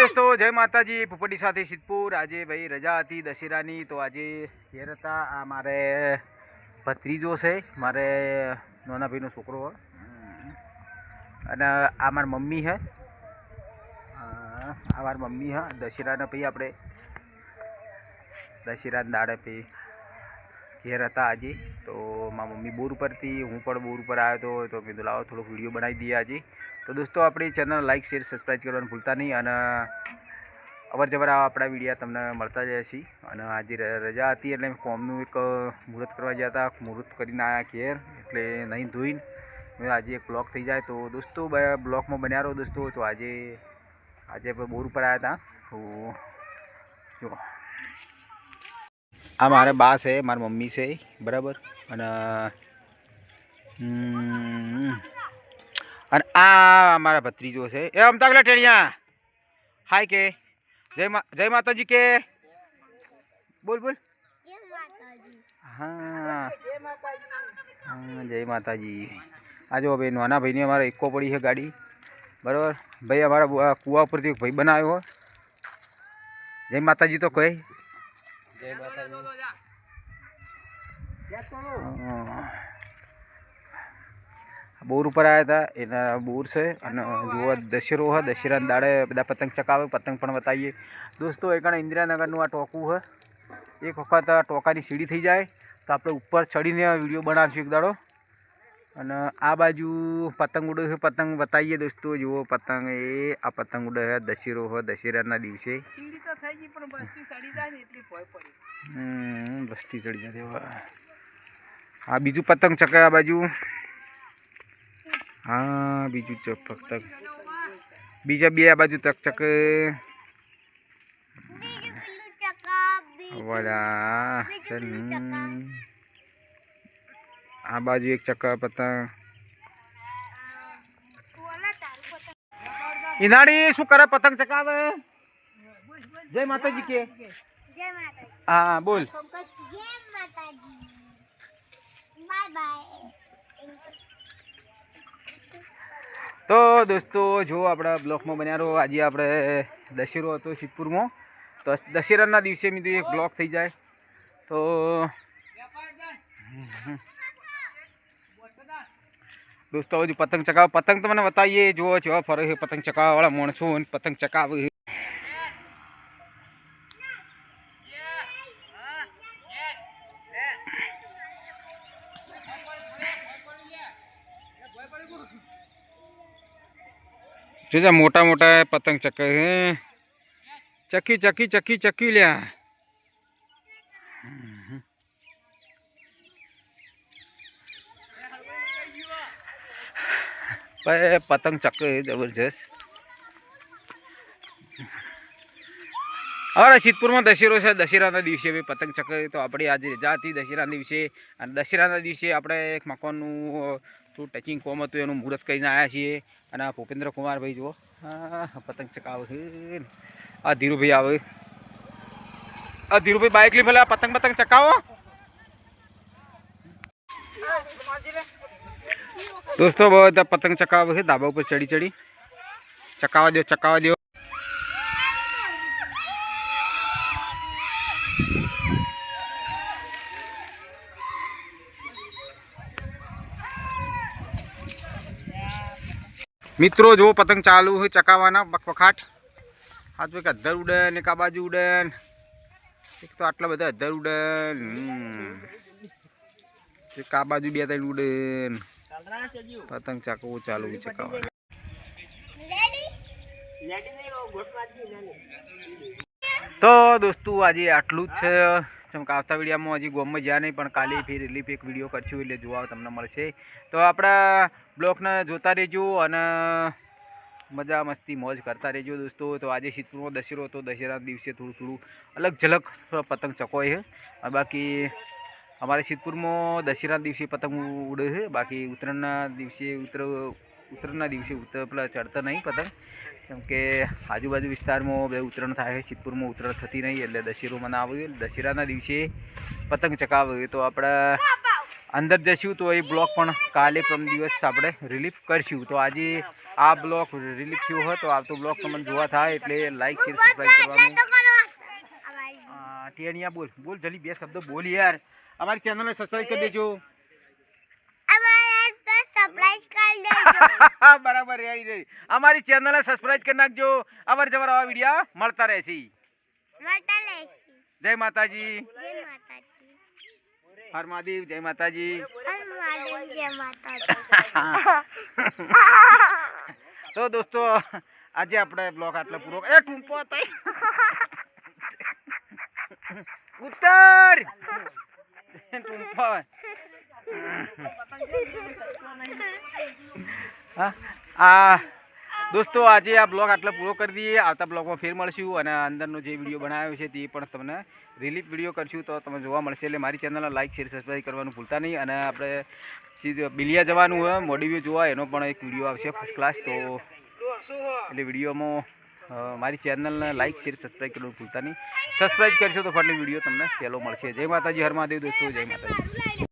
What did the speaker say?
દોસ્તો, જય માતાજી. પોપટી સાથે સિદ્ધપુર. આજે ભાઈ રજા હતી દશેરાની, તો આજે ઘેર હતા. આ મારે ભત્રીજો છે. મારે નાના ભાઈનો છોકરો. અને આ મારી મમ્મી હે. આ મારી મમ્મી હા. દશેરાના પછી આપણે દશેરાના દાડે પછી ઘેર હતા આજે. તો મારી મમ્મી બોર ઉપરથી, હું પણ બોર ઉપર આવ્યો હતો, તો મેં કીધું, લાવો, થોડોક વીડિયો બનાવી દઈએ આજે. તો દોસ્તો, આપણી ચેનલ લાઇક શેર સબસ્ક્રાઈબ કરવાનું ભૂલતા નહીં અને અવર જવર આ આપણા વિડીયા તમને મળતા જાય છે. અને આજે ર- રજા હતી એટલે ફોર્મનું એક મુહૂર્ત કરવા ગયા હતા. મુહૂર્ત કરીને આવ્યા ઘેર, એટલે નહીં ધોઈને મેં આજે એક બ્લોક થઈ જાય. તો દોસ્તો, બ- બ્લોકમાં બન્યા રહો દોસ્તો. તો આજે આજે આપણે બોર ઉપર આવ્યા હતા. તો જો આ મારે બા છે, મારી મમ્મી છે, બરાબર? અને અને આ મારા ભત્રીજો છે. એ અમતાગલા ટેણિયા. હાય કે. જય જય માતાજી કે. બોલ બોલ. હા. હા, જય માતાજી. આ જો ભાઈ નાના ભાઈની અમારે એકો પડી છે ગાડી. બરાબર? ભાઈ અમારા કૂવા ઉપરથી ભાઈ બનાવ્યો. જય માતાજી તો કહે. બોર ઉપર આવ્યા હતા એના બોર છે અને જુઓ દશેરો હોય દશેરાના દાડે બધા પતંગ ચકાવે પતંગ પણ બતાવીએ. દોસ્તો એ કારણે ઇન્દિરાનગરનું આ ટોકું છે. એક વખત આ ટોકાની સીડી થઈ જાય તો આપણે ઉપર ચડીને વીડિયો બનાવીશું એક દાડો. અને આ બાજુ પતંગ ઉડો છે. પતંગ બતાવીએ દોસ્તો. જુઓ પતંગ એ આ પતંગ ઉડે છે. દશેરો હોય દશેરાના દિવસે. સીડી તો થઈ ગઈ પણ બસથી સડી જાય ને એટલી ભય પડી. હમ, બસ્તી ચડી જાય. હા બીજું પતંગ ચકે આ બાજુ. હા બીજું ચક પતંગ. બીજા બે આ બાજુ તક ચકે. વડા આ બાજુ એક ચક્કા પતંગ. ઈનાડી, શું કરે પતંગ ચકાવે જય માતાજી કે. હા, બોલ. તો દોસ્તો, જો આપણા બ્લોકમાં બન્યા રહો. આજે આપણે દશેરો હતો સિદ્ધપુરમાં તો દશેરાના દિવસે મીધું એક બ્લોક થઈ જાય. તો દોસ્તો હજુ પતંગ ચકાવ પતંગ તમને બતાવીએ જુઓ છો ફરે છે પતંગ ચકાવવાળા માણસો અને પતંગ ચકાવે છે. જોજા મોટા મોટા પતંગ ચકે છે ચકી ચકી ચકી ચકી ભાઈ પતંગ ચકે જબરજસ્ત. હવે સિદ્ધપુરમાં દશેરો છે, દશેરાના દિવસે ભાઈ પતંગ ચકે તો આપણે આજે રજા હતી દશેરાના દિવસે. અને દશેરાના દિવસે આપણે એક મકાનનું થોડું ટચિંગ કોમ હતું, એનું મુહૂર્ત કરીને આવ્યા છીએ. અને આ ભૂપેન્દ્ર કુમારભાઈ જુઓ. પતંગ ચકાવે આ ધીરુભાઈ આવે. આ ધીરુભાઈ બાઇક લઈ ભલે પતંગ પતંગ ચકાવો. દોસ્તો બધા પતંગ ચકાવે છે ધાબા ઉપર ચડી ચડી ચકાવા દો ચકાવા દો મિત્રો જો પતંગ ચાલુ હોય ચકાવવાના બકબકાટ આ જો એક અધર ઉડે ને એક આ બાજુ ઉડે ને એક તો આટલા બધા અધર ઉડે ને. હમ. એક આ બાજુ બે ત્રણ ઉડે પતંગ ચકવું ચાલુ છે તો દોસ્તો આજે આટલું જ છે. જેમ કે આવતા વિડીયામાં હજી ગોમમાં જ્યાં નહીં પણ કાલે ફેર રિલીફ એક વીડિયો કરશું એટલે જોવા તમને મળશે. તો આપણા બ્લોગને જોતા રહેજો અને મજા મસ્તી મોજ કરતા રહેજો દોસ્તો. તો આજે સિદ્ધપુરમાં દશેરો હતો. દશેરાના દિવસે થોડું થોડું અલગ ઝલક પતંગ ચકોય છે. અને બાકી અમારે સિદ્ધપુરમાં દશેરાના દિવસે પતંગ ઉડે છે બાકી ઉત્તરાયણના દિવસે ઉત્તર ઉત્તરાયણના દિવસે ઉત્તર પેલા ચડતા નહીં પતંગ. કેમ કે આજુબાજુ વિસ્તારમાં બે ઉત્તરાયણ થાય છે સિદ્ધપુરમાં ઉત્તરાયણ થતી નહીં એટલે દશેરો મનાવે દશેરાના દિવસે પતંગ ચકાવ્યો તો આપણે અંદર જશું તો એ બ્લોગ પણ કાલે પ્રમ દિવસ આપણે રિલીફ કરશું. તો આજે આ બ્લોગ રિલીફ થયો હોય તો આવતો બ્લોક તમને જોવા થાય એટલે લાઈક શેર સબસ્ક્રાઈબ કરવાનું. ટેનિયા બોલ બોલ જલ્દી બે શબ્દો બોલ યાર. અમારી ચેનલને સબસ્ક્રાઈબ કરી દેજો અમારે તો સરપ્રાઈઝ કરી દેજો બરાબર રેડી રેડી અમારી ચેનલને સબસ્ક્રાઈબ કરી નાખજો અવાર જવાર આવા વીડિયો મળતા રહેશે મળતા લેશી જય માતાજી જય માતાજી હર મહાદેવ જય માતાજી હર મહાદેવ જય માતાજી તો દોસ્તો આજે આપણે બ્લોગ આટલો પૂરો એ ટૂંપો થઈ ઉત્તર ટૂંપો હા? આ દોસ્તો, આજે આ બ્લોગ આટલો પૂરો કરી દઈએ. આવતા બ્લોગમાં ફેર મળશું અને અંદરનો જે વીડિયો બનાવ્યો છે તે પણ તમને રિલીફ વીડિયો કરશું. તો તમને જોવા મળશે. એટલે મારી ચેનલને લાઈક શેર સબસ્ક્રાઈબ કરવાનું ભૂલતા નહીં. અને આપણે સીધું બિલિયા જવાનું હોય, મોડી જોવા એનો પણ એક વીડિયો આવશે ફર્સ્ટ ક્લાસ તો એટલે વિડીયોમાં મારી ચેનલને લાઇક શેર સબસ્ક્રાઈબ કરવાનું ભૂલતા નહીં. સબસ્ક્રાઈબ કરશો તો ફરની વીડિયો તમને પહેલો મળશે. જય માતાજી, હર મહાદેવ દોસ્તો, જય માતાજી.